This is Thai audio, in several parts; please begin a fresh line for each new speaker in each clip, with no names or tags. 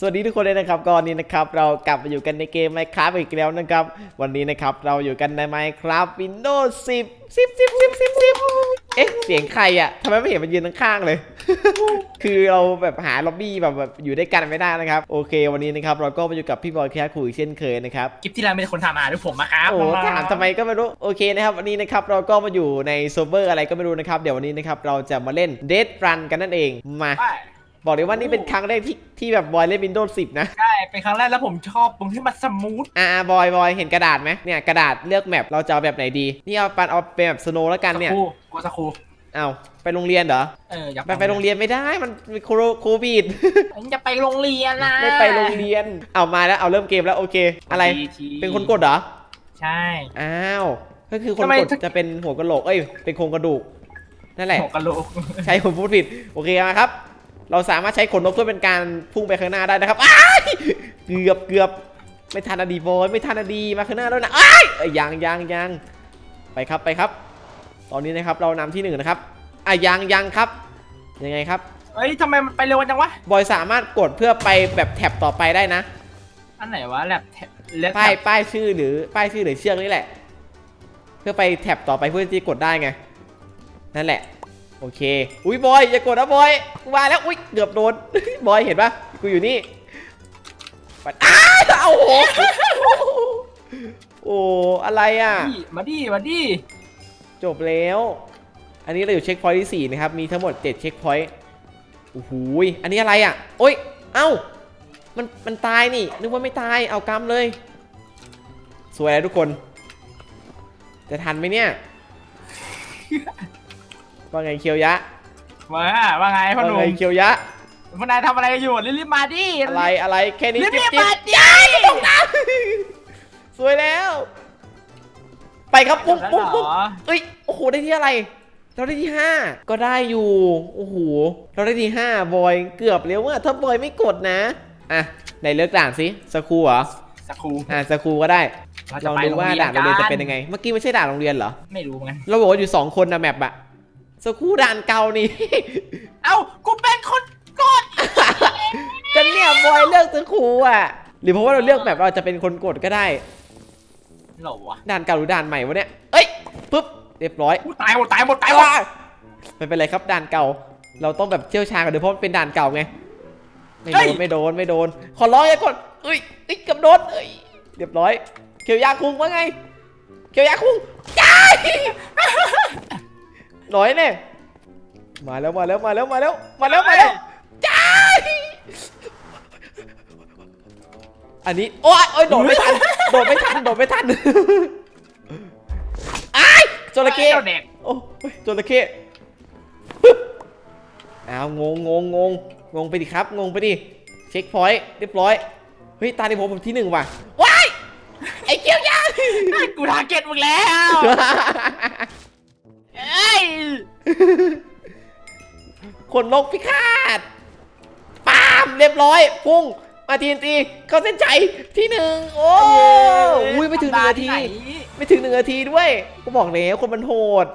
สวัสดีทุกคนเลยนะครับก่อนนี้นะครับเรากลับมาอยู่กันในเกม Minecraft อีกแล้วนะครับ วันนี้นะครับเราอยู่กันใน Minecraft Windows 10 10 10 10 10 10เอ๊ะเสียงใครอะทำไมไม่เห็นมันยืนข้างๆเลย คือเราแบบหาล็อบบี้แบบแบบอยู่ด้วยกันไม่ได้นะครับ โอเค วันนี้นะครับเราก็มาอยู่กับพี่บอยแคสคุยเช่นเคยนะครับ
คลิปที่แล้วมีคนถามหาด้วยผมนะครับ
โอ้ถามทำไมก็ไม่รู้โอเคนะครับวันนี้นะครับเราก็มาอยู่ในโซเวอร์อะไรก็ไม่รู้นะครับเดี๋ยววันนี้นะครับเราจะมาเล่น Dead Run กันนั่นเองมา
ใช่
บอกเลยว่านี่เป็นครั้งแรกที่ที่แบบบอยเล่น Windows 10 นะ
ใช่ เป็นครั้งแรกแล้วผมชอบตรงที่มันสมูท
อ่าบอยบอยเห็นกระดาษไหมเนี่ยกระดาษเลือกแมปเราจะเอาแบบไหนดี นี่เอาปันเอาเป็นแบบสโนแล้วกัน
สั
เนี่ย
ครูกูสักครู
เอาไปโรงเรียนเหรอ
เอออยาก
ไปไปโรงเรียนไม่ได้มันมีโคโควิด
ผมจะไปโรงเรียนนะ
ไม่ไปโรงเรียน เอามาแล้วเอาเริ่มเกมแล้วโอเค อะไร
ทีที
เป็นคนกดเหรอ
ใช่
อ้าว ก็คือคน
ทำไม
กดจะเป็นหัวกะโหลก เอ้ย เป็นโครงกระดูก นั่นแหละ
หัวกะโหลก
ใช้ผมพูดผิด โอเคมาครับ เราสามารถใช้ขนนกเพื่อเป็นการพุ่งไปข้างหน้าได้นะครับอ้ายเกือบเกือบไม่ทันอดีบอยไม่ทันอดีมาข้างหน้าแล้วนะอ้ายเอ้ยยังยังยังไปครับไปครับ ตอนนี้นะครับเรานำที่หนึ่งนะครับอะยังยังครับ ยังไงครับ
เฮ้ยทำไมมันไปเร็วจังวะ
บอยสามารถกดเพื่อไปแบบแท็บต่อไปได้นะ
อันไหนวะแลบแลบ
ป้ายป้ายชื่อหรือป้ายชื่อหรือเชือกนี่แหละ เพื่อไปแท็บต่อไปเพื่อที่จะกดได้ไง นั่นแหละ โอเค อุ้ยบอยอย่ากดนะบอย กูมาแล้ว อุ้ยเกือบโดน บอยเห็นปะกูอยู่นี่ปัดอ้าวเอาโห โอ้อะไรอะ
มาดิมาดิ
จบแล้ว อันนี้เราอยู่เช็คพอยท์ที่ 4 นะครับ มีทั้งหมด 7 เช็คพอยต์โอ้โหยอันนี้อะไรอะ โอ้ย เอ้า มัน มันตายนี่ นึกว่าไม่ตาย เอากำเลย สวยแล้วทุกคน จะทันไหมเนี่ย ว่าไงเคียวยะ
มาว่าไงพ่อ
ว่า
หนุ่
ไง
ม
เคียวยะ
พวกนายทำอะไรอยู่รีบๆมาดิ
อะไรอะไรแค่นี้
รี
จิ๊บบ
ๆ
จิ๊บ
มาดิ
สวยแล้ว ไปครับปุ๊บปุ๊บปุ๊บ
เหรอ
เอ้ยโอ้โหได้ที่อะไร เราได้ที่5ก็ได้อยู่โอ้โหเราได้ที่5บอยเกือบแล้วว่าถ้าบอยไม่กดนะอะไหนเลือกด่านสิสครูเหรอ
สักครู
อะสครูก็ได้
เรา
ล
จะ
อง
ไป
ดูว่าด่านโรงเรียนจะเป็น
กั
ยังไง เมื่อกี้ไม่ใช่ด่านโรงเรียนเหรอ
ไม่รู้เหมือนกัน
เราบอกว่าอยู่ 2 คนนะแมปอะ สครูด่านเก่านี่
เอ้ากูเป็นคนกด
ก็เนี่ยบอยเลือกสครูอะหรือเพราะว่าเราเลือกแมปเราจะเป็นคนกดก็ได้
เหรอวะ
ด่านเก่าหรือด่านใหม่วะเนี่ย เอ้ยปึ๊บเรียบร้อย
กูตายหมดตายหมดตายหมด
ว้าไม่เป็นไรครับด่านเก่า เราต้องแบบเชี่ยวชาญกันด้วยเพราะมันเป็นด่านเก่าไง ไม่โดนไม่โดนไม่โดน ขอร้องอย่ากดเอ้ยเอ้ยเกับโดนเอ้ยเรียบร้อย เขียวยาคุงว่าไง เขียวยาคุงจ้าย หน่อยเนี่ยมาแล้วมาแล้วมาแล้วมาแล้วมาแล้วมาแล้วจ้ายอันนี้โอ้ยโอ้ยโดดไม่ทันโดดไม่ทันโดดไม่ทันไอ้ายจระเข้
เจ้าเด็ก
โอ้ยจระเข้ปึ๊บอ้าวงงงงงงงงไปดิครับงงไปดิเช็คพอยต์เรียบร้อยเฮ้ยตาในผมผมที่หนึ่งว่ะว้ายไอ้เกี้ยวยา
กูทาร์เก็ตมึงแล้ว เอ้ย
คนนกพิฆาตปามเรียบร้อย พุ่ง มาทีนตีเข้าเส้นชัยที่หนึ่งโอ้อุ้ยไม่ถึงหนึ่งนาที
ไหน
ไม่ถึงหนึ่งนาทีด้วย ก็บอกแล้วคนมันโหด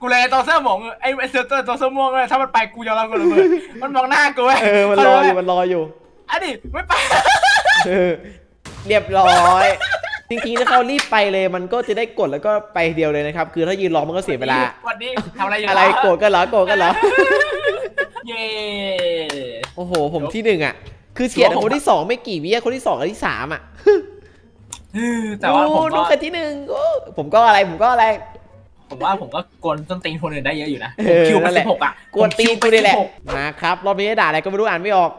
กูเลยตัวเสื้อหมองไอ้ไอ้เสื้อตัวตัวเสื้อม่วงเลยถ้ามันไปกูยอมรับกูเลยเว้ยมันมองหน้ากูเว้ย
เออมันรออยู่มันรออยู่
อันนี้ไม่ไป
เออเรียบร้อย จริงๆถ้าเขารีบไปเลยมันก็จะได้กดแล้วก็ไปเดียวเลยนะครับ คือถ้ายืนรอมันก็เสียเวลา
วันนี้ทำอะไรอยู่
อะไรโกรธกันเหรอโกรธกันเหรอ
เย้
โอ้โห ผมที่หนึ่งอะ คือเฉียดกับคนที่สองไม่กี่วิอะคนที่สองกับที่สามอะ
แต่ว่าผม
ดู
ก็
กันที่หนึ่งโอ้ผมก็อะไรผมก็อะไร
ผมว่าผมก็กวนต้นตีนคนอื่นได้เยอะอยู่นะ
เออ
คิวไป
นั่นแห
สิ
ละ
บหกอะ
กวนตีนกูนี่แหละ
ผมคิวไป
มาครับรอบนี้ด่าอะไรก็ไม่รู้อ่านไม่ออก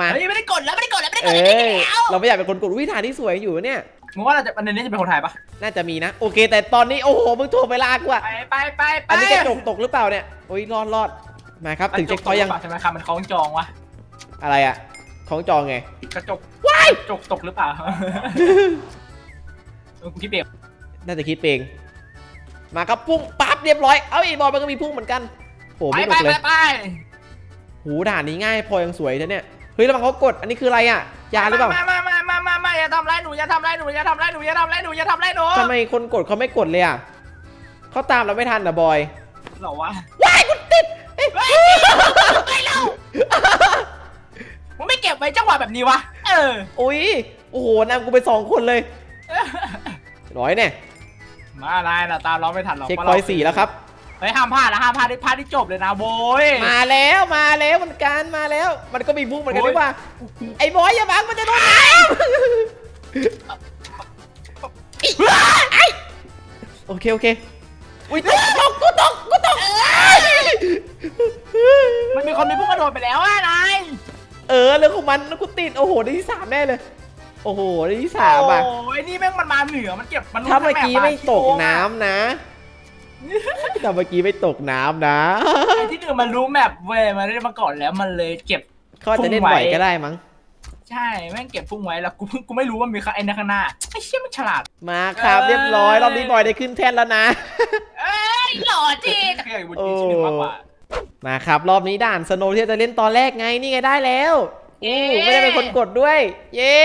มา
16เฮ้ยไม่ได้กดแล้วไม่ได้กดแล้วไม่ได้
เอก
ดแล้ว
อเราไม่อยากเป็นคนกดวิธานที่สวยอยู่เนี่ย
มึงว่าเราจะอันนี้จะเป็นคนไทยปะ
น่าจะมีนะ โอเค แต่ตอนนี้โอ้โหมึงถ่วงเวลากูอะ
ไปไปไปไป
อันนี้กระจกตกหรือเปล่าเนี่ยโอ้ยรอดรอดมาครับถึงเช็คพอยต์ยัง
ใช่ไหมครับมันคล้องจองวะ
อะไรอะของจองไง
กระจกว้ายจกตกหรือเปล่าเออกูคิดเบรก
น่าจะคิดเองมาครับพุ่งปั๊บเรียบร้อยเอ้าอีบอลมันก็มีพุ่งเหมือนกันโอ้
ไป
ไม่ห
ไป
นุก
ไป
เลย
ไป
หูด่านนี้ง่ายพอยังสวยนะเนี่ยเฮ้ยแล้วมันเขากดอันนี้คืออะไรอะยาหรือเปล่า
มามามามามามา อย่าทำไรหนูอย่าทำไรหนูอย่าทำไรหนูอย่าทำไรหนูอย่าทำไรหนู
ทำไมคนกดเขาไม่กดเลยอะเขาตามเราไม่ทันนะบอย
เหรอวะ
ว้ายกูติดเอ้ย
ไปแล้วมึงไม่เก็บไว้จังหวะแบบนี้วะเออ
อุ้ยโอ้โหนำกูไปสองคนเลยร้อยเนี่ย
มาอะไรล่ะตามเราไม่ทันหรอก
เช็คพอยต์สี่แล้วครับ
เฮ้ยห้ามพลาดนะห้ามพลาดได้พลาดที่จบเลยนะโว้ย
มาแล้วมาแล้วเหมือนกันมาแล้ว มันก็มีบุกเหมือนกัน
โอ้
ด้
ย
วยว่า ไอ้บอยอย่าบังมันจะโดนน้ำไอ้โอเคโอเคอุ้ยตกตกกูตกกูตก
มันมีคนมีผู้กระโดดไปแล้วอะนาย
เออเรื่องของมันแล้วกูติดโอ้โหได้ที่สามแน่เลย โอ้โหได้ที่สามอะ
โอ้ยนี่แม่งมันมาเหนือมันเก็บมันรู้
ถ้าเมื่อกี้
ทั้งแไม่
ตก
อะ
น้ำนะ ถ้าเมื่อกี้ไม่ตกน้ำนะ
ไอ้ที่หนึ่งมันรู้แมปเว้ยมันได้มาก่อนแล้วมันเลยเก็บ
เขาอาจจะเล่นไหวก็ได้มั้ง
ใช่แม่งเก็บพุ่งไว้แล้วกูเพิ่งกูไม่รู้ว่ามีใครไอ้ในข้างหน้าไอ้เชี่ยมันฉลาด
มาครับเรียบร้อยรอบนี้บอยได้ขึ้นแท่นแล้วนะ
เอ้ยหล่อจริงแต่อยากบุญที่หนึ่งมากกว่า
มาครับรอบนี้ด่านสโนว์ที่จะเล่นตอนแรกไงนี่ไงได้แล้วอู้ไม่ได้เป็นคนกดด้วย เย่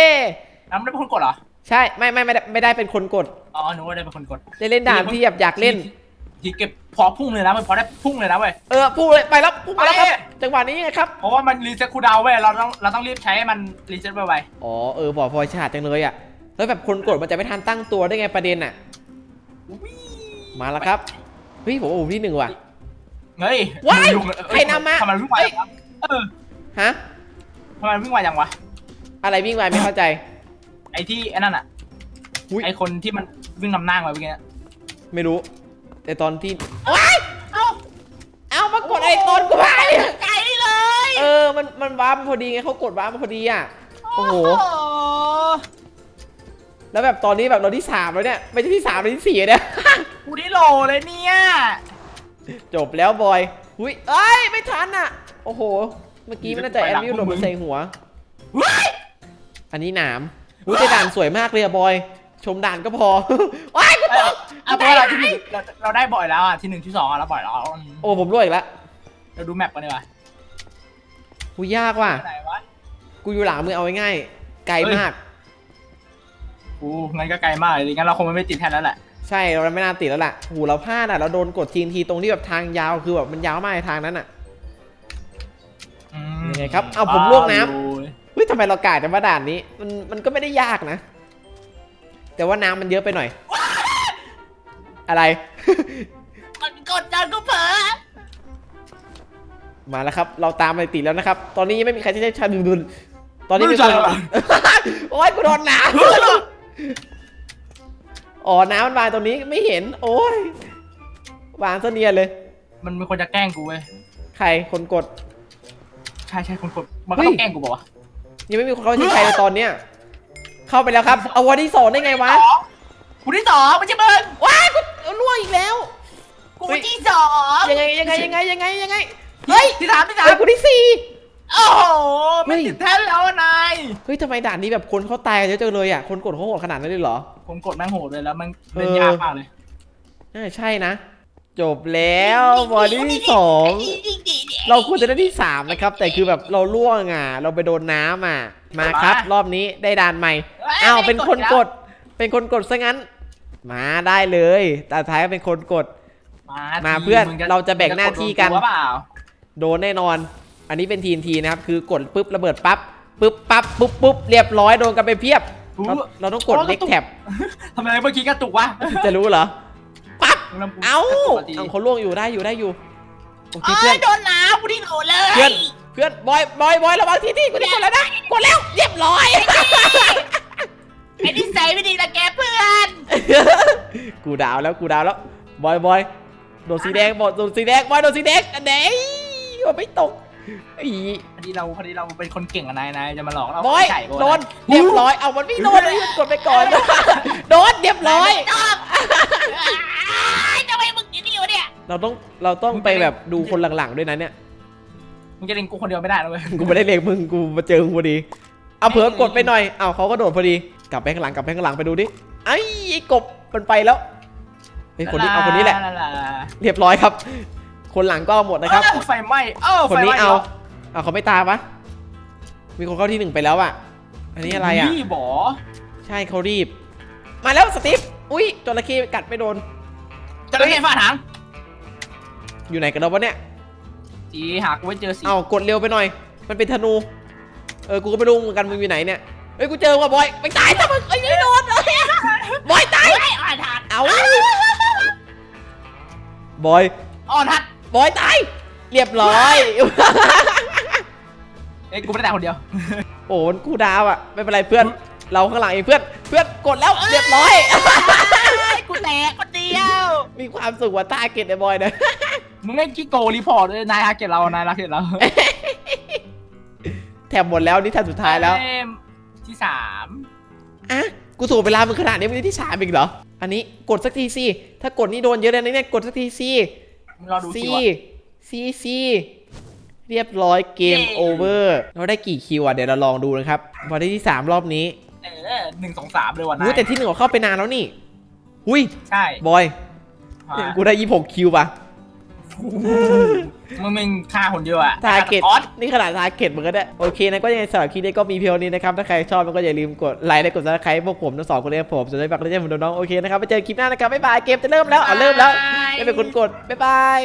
น้ำได้เป็นคนกดเหรอ
ใช่ไม่ไม่ไม่ได้ไม่ได้เป็นคนกด
อ๋อหนูว่าได้เป็นคนกด
ได้เล่นด่านที่แบบอยากเล่น
ที่เก็บพอพุ่งเลยนะมันพอได้พุ่งเลยนะเว้ย
เออพูดเลยไปแล้วพูดมาแล้วครับ
ไป
จังหวะนี้ไงครับ
เพราะว่ามันรีเซ็ตคูลดาวน์เว้ยเราต้องเราต้องรีบใช้ให้มันรีเซ็ตไว
อ๋อเออบอกพลอยฉลาดจังเลยอะ แล้วแบบคนกดมันจะไม่ทันตั้งตัวได้ไงประเด็นอะ
ๆ
มาแล้วครับเฮ้ยผมโอ้โหที่หนึ่งว่ะ
เฮ้ย
ว้าย
ลุงเอ้
ใครนำมา
ทำไมวิ่งไวจังวะเออ
ฮะ
ทำไมวิ่งไวจังวะ
อะไรวิ่งไปไม่เข้าใจ
ไอ้ที่ไอ้นั่นอะ
อุ๊ย
ไอ้คนที่มันวิ่งนำหน้ามาเมื่อกี้เนี่ย
ไม่รู้ แต่ตอนที่ว้าย
เอ้า
เอามากดไอ้ตอนกูไป
ไกลเลย
เออมันมันว้าร์ปมาพอดีไงเขากดว้าร์ปมาพอดีอะโอ้โหแล้วแบบตอนนี้แบบเราที่สามแล้วเนี่ยไม่ใช่ที่สามเราที่สี่เนี่ย
กูได้โหลเลยเนี่ย
จบแล้วบอยอุ้ยเอ้ยไม่ทันอะ โอ้โห เมื่อกี้มันน่าจะแอนวิวหล่นมาใส่หัว
เฮ้ย
อันนี้หนามอุ้ยแต่ด่านสวยมากเลยอะบอย ชมด่านก็พอว้ายกูตก
เอาเพราะเราที่หนึ่งเราเราได้บ่อยแล้วอะที่หนึ่งที่สองอะเราบ่อยแล้วอืม
โอ้ผมรวยอีกแล้ว
เราดูแมปกันดีกว่า
กูยากว่ะ
ไหนวะ
กูอยู่หลังมือเอาง่ายๆไกลมาก
กูงั้นก็ไกลมากเลยงั้นเราคงไม่ติดแทนแล้วแหละ
ใช่เราไม่น่าติดแล้วล่ะหูเราพลาดอะเราโดนกดทีนทีตรงที่แบบทางยาวคือแบบมันยาวมากทางนั้นอะ
อืม
ยังไงครับเอาผมลวกน้ำ
โอ้ย
เฮ้ยทำไมเรากาดแต่ว่าด่านนี้ มันมันก็ไม่ได้ยากนะ แต่ว่าน้ำมันเยอะไปหน่อย อะไร
มันกดดันกูเผลอ
มาแล้วครับ เราตามไปติดแล้วนะครับ ตอนนี้ยังไม่มีใครที่ได้ชาดุดุนตอนนี้
ไม่
มี
รู้
ค
จั
น
กหรอ
โอ้ยกูโดนน้ำอ๋อน้ำมันวางตรงนี้ไม่เห็น โอ้ยวางซะเนียนเลย
มันมีคนจะแกล้งกูเว้ย
ใครคนกด
ใช่ใช่คนกดมันก็
เฮ้
ต้
ย
องแกล้งกูบอกว่าว
ยังไม่มีคนเข้าที่ใครเลยตอนเนี้ยเข้าไปแล้วครับ เอาวันที่สองได้ไงวะะ
กูที่สองไม่ใช่มึง
ว้าย กูเอาล่วงอีกแล้ว
กู
เฮ้ย
ที่สอง
ยังไงยังไงยังไงยังไงยังไง เฮ้ย
ที่สามที่สาม
เฮ้ยกูที่สี่
โอ้โหไม่
เฮ้ย
ติดแทนแล้วอะนาย
เฮ้ยทำไมด่านนี้แบบคนเขาตายกันเยอะจังเลยอะคนกดเขาโหดขนาดนั้นเลยเหรอ
ผมกดแม่งโหดเลยแล้วมันเล่น
เออ
ยากมากเลย
น่าจะใช่นะ จบแล้ววันที่สองเราควรจะได้ที่สามนะครับ แต่คือแบบเราล่วงอะ เราไปโดนน้ำอะ มาครับ รอบนี้ได้ด่านใหม่อ้าวเป็นคนกด เป็นคนกดซะงั้น มาได้เลยแต่ท้ายเป็นคนกด
มา
มา
ที
เพื่อน
ง
เราจะแบ่งหน้าที่กัน
มึงจะดโดตัวเปล่า
โดนแน่นอน อันนี้เป็นทีนทีนะครับ คือกดปุ๊บระเบิดปั๊บปุ๊บปั๊บปุ๊บปุ๊บเรียบร้อยโดนกันไปเพียบ เราเราต้องกดเล็กแท็บ
ทำไมเมื่อกี้กระตุกวะ
จะรู้เหรอปั๊บ
ลำพูน
เอ้าก
ระตุกะที
เอาเขาล่วงอยู่ได้อยู่ได้อยู่โอเค
เอ้
เพื่อยน
โดนน้ำกูที่โหดเลย
เพื่อนเพื่อนบอยบอยบอยระวังที่ที่กูได้กดแล้วนะกดแล้วเรียบร้อย
ไอ้นิสัยไม่ดีละแกเพื่อน
กูดาวแล้วกูดาวแล้วบอยบอยโดนสีแดงบอดโดนสีแดงบอยโดนสีแดงอันไหนมันไม่ตกอี
พอดีเราพอดีเราเป็นคนเก่งอะนายนายจะมาหลอกเรา
บอย
ไก่
โดนเรียบร้อยเอามันไม่โดนเลยมันกดไปก่อนโดนเรียบร้อย
ทำไมมึงอย่างนี้อยู่เนี่ย
เราต้องเราต้องไปแบบดูคนหลังๆด้วยนะเนี่ย
มึงจะเล่นกูคนเดียวไม่ได้นะเว้ย
กูไม่ได้เลงมึงกูมาเจอมึงพอดีเอาเผลอกดไปหน่อยเอาเขาก็โดดพอดีกลับไปข้างหลังกลับไปข้างหลังไปดูดิ ไอ้ไอ้กบมันไปแล้วเฮ้ยคนนี้เอาคนนี้แหละ เรียบร้อยครับ คนหลังก็เอาหมดนะครับ
เอ้าไฟไหม้เอ้า
คน
ไฟ
นี้
ไหม้
เอา
หร
เอาเขาไม่ตามปะมีคนเข้าที่หนึ่งไปแล้วอะ อันนี้อะไรอะ
นี่บอ
ใช่เขารีบ มาแล้วสตีฟอุ้ยจระเข้กัดไม่โดน
จะเล่นฝ่าถัง
อยู่ไหนกันแล้ววะเนี่ย
สีหากูไม่เจอสี
เอากดเร็วไปหน่อย มันเป็นธนู เออ กูก็ไม่รู้เหมือนกันมึงอยู่ไหนเนี่ย เฮ้ย กูเจอว่ะบอยไม่ตายซะมึงเอ้ยไม่โดนเอ้ย บอยตาย
ไอ้อ่อนทัด
เอาบอย
อ่อนทัด
บอยตาย เรียบร้อย
เอ้ยกูไม่ได้แต่คนเดียว
โอ้มันกูดาวอะไม่เป็นไรเพื่อน เราข้างหลังเองเพื่อน เพื่อนกดแล้วเรียบร้อย
กูแตกคนเดียว
มีความสุขว่าตาเกตไอ้บอยนะ
มึงเล่นกี้โกรีพอร์ตด้วยนายฮักเกตเรา นายรักเกตเรา
แถบหมดแล้วนี่แถบสุดท้ายแล้ว
เล่มที่สาม
อะ กูสูบเวลามึงขนาดนี้มึงได้ที่สามอีกเหรอ อันนี้กดสักทีสิ ถ้ากดนี่โดนเยอะเลยนะเนี่ยกดสักทีสิ
มึงรอดู
ซี
สิวะ
ซีซีเรียบร้อยเกม
เย้
โอเวอร์เราได้กี่คิวอะเดี๋ยวเราลองดูนะครับพอได้ที่3รอบนี้
เออหนึ่งสองสามเลยวัน
อุ้
นั้
ยแต่ที่หนึ่งเราเข้าไปนานแล้วนี่ อุ้ย
ใช่
บอยกูได้26คิวป่ะ
มึงมึงฆ่าคนเดียวอะ
ทาเกต
ออส
นี่ขนาดทาเกตมันก็ได้โอเคนะก็ยังไงสำหรับคลิปนี้ก็มีเพียงนี้นะครับ ถ้าใครชอบมันก็อย่าลืมกดไลค์และกดซับสไครต์พวกผมทั้งสองคนเลยครับผมส่วนในบักและเจ้าผมน้องๆโอเคนะครับไปเจอคลิปหน้านะครับบ๊ายบายเกมจะเริ่มแล้วอะเริ่มแล้วไม่เป็นคนกดบ๊ายบาย